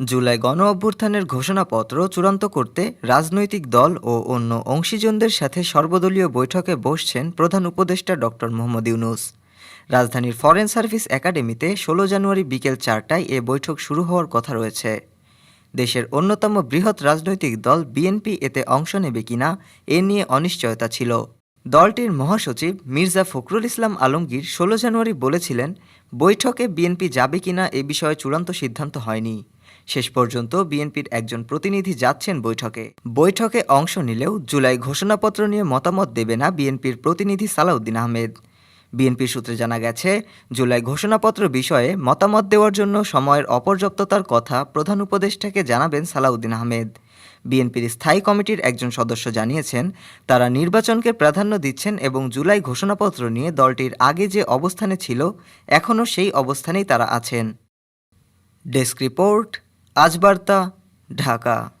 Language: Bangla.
জুলাই গণ অভ্যুত্থানের ঘোষণাপত্র চূড়ান্ত করতে রাজনৈতিক দল ও অন্য অংশীজনদের সাথে সর্বদলীয় বৈঠকে বসছেন প্রধান উপদেষ্টা ডক্টর মোহাম্মদ ইউনুস। রাজধানীর ফরেন সার্ভিস একাডেমিতে ষোলো জানুয়ারি বিকেল চারটায় এ বৈঠক শুরু হওয়ার কথা রয়েছে। দেশের অন্যতম বৃহৎ রাজনৈতিক দল বিএনপি এতে অংশ নেবে কিনা এ নিয়ে অনিশ্চয়তা ছিল। দলটির মহাসচিব মির্জা ফখরুল ইসলাম আলমগীর ষোলো জানুয়ারি বলেছিলেন, বৈঠকে বিএনপি যাবে কিনা এ বিষয়ে চূড়ান্ত সিদ্ধান্ত হয়নি। শেষ পর্যন্ত বিএনপির একজন প্রতিনিধি যাচ্ছেন বৈঠকে। বৈঠকে অংশ নিলেও জুলাই ঘোষণাপত্র নিয়ে মতামত দেবে না বিএনপির প্রতিনিধি সালাউদ্দিন আহমেদ। বিএনপি সূত্রে জানা গেছে, জুলাই ঘোষণাপত্র বিষয়ে মতামত দেওয়ার জন্য সময়ের অপর্যাপ্ততার কথা প্রধান উপদেষ্টাকে জানাবেন সালাউদ্দিন আহমেদ। বিএনপির স্থায়ী কমিটির একজন সদস্য জানিয়েছেন, তারা নির্বাচনকে প্রাধান্য দিচ্ছেন এবং জুলাই ঘোষণাপত্র নিয়ে দলটির আগে যে অবস্থানে ছিল, এখনও সেই অবস্থানেই তারা আছেন। Desk report, Ajbarta, Dhaka.